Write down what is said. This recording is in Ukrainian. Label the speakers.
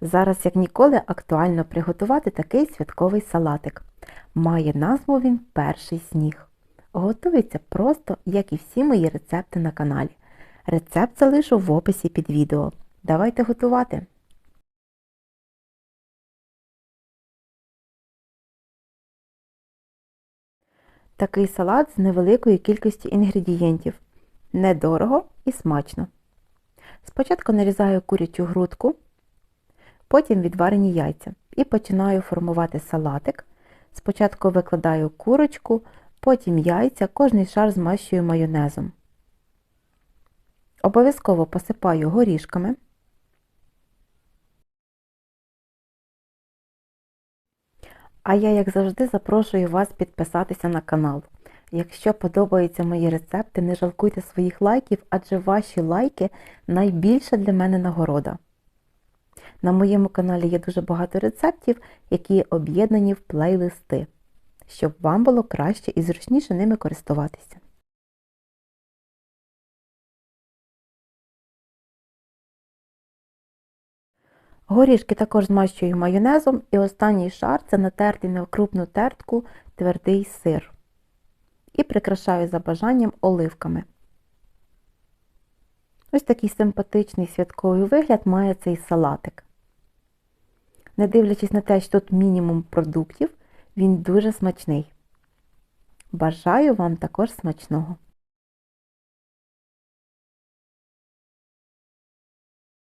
Speaker 1: Зараз, як ніколи, актуально приготувати такий святковий салатик. Має назву він перший сніг. Готується просто, як і всі мої рецепти на каналі. Рецепт залишу в описі під відео. Давайте готувати. Такий салат з невеликою кількістю інгредієнтів. Недорого і смачно. Спочатку нарізаю курячу грудку, потім відварені яйця і починаю формувати салатик. Спочатку викладаю курочку, потім яйця, кожний шар змащую майонезом. Обов'язково посипаю горішками. А я, як завжди, запрошую вас підписатися на канал. Якщо подобаються мої рецепти, не жалкуйте своїх лайків, адже ваші лайки найбільша для мене нагорода. На моєму каналі є дуже багато рецептів, які об'єднані в плейлисти, щоб вам було краще і зручніше ними користуватися. Горішки також змащую майонезом і останній шар це натертий на крупну тертку твердий сир. І прикрашаю за бажанням оливками. Ось такий симпатичний святковий вигляд має цей салатик. Не дивлячись на те, що тут мінімум продуктів, він дуже смачний. Бажаю вам також смачного!